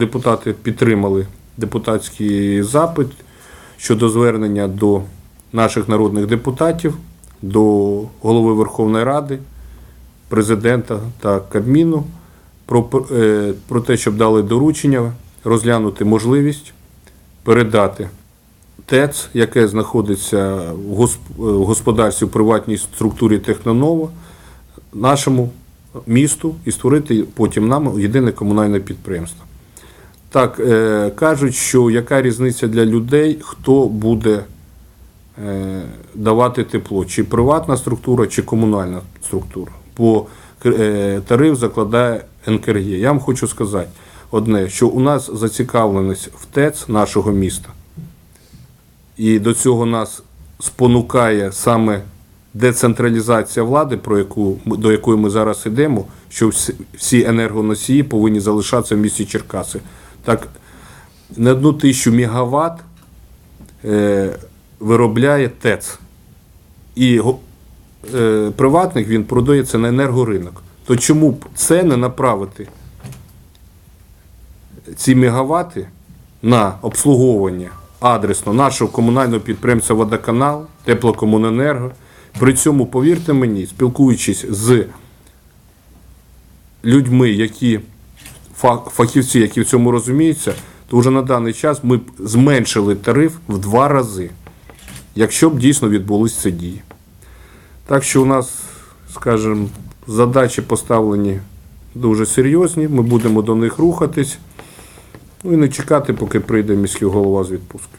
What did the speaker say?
Депутати підтримали депутатський запит щодо звернення до наших народних депутатів, до голови Верховної Ради, президента та Кабміну про, е, про те, щоб дали доручення розглянути можливість передати ТЕЦ, яке знаходиться в в господарстві в приватній структурі Технонова, нашому місту і створити потім нам єдине комунальне підприємство. Так, е, кажуть, що яка різниця для людей, хто буде е, давати тепло, чи приватна структура, чи комунальна структура. Бо е, тариф закладає НКРЄ. Я вам хочу сказати одне, що у нас зацікавленість в ТЕЦ нашого міста, і до цього нас спонукає саме децентралізація влади, про яку, до якої ми зараз йдемо, що всі енергоносії повинні залишатися в місті Черкаси. Так, на одну тисячу мегаватт е, виробляє ТЕЦ. І е, приватник він продається на енергоринок. То чому б це не направити ці мегавати на обслуговування адресно нашого комунального підприємства Водоканал, Теплокомуненерго. При цьому, повірте мені, спілкуючись з людьми, які фахівці, які в цьому розуміються, то вже на даний час ми б зменшили тариф в два рази, якщо б дійсно відбулись ці дії. Так що у нас, скажімо, задачі поставлені дуже серйозні, ми будемо до них рухатись. Ну і не чекати, поки прийде міський голова з відпустки.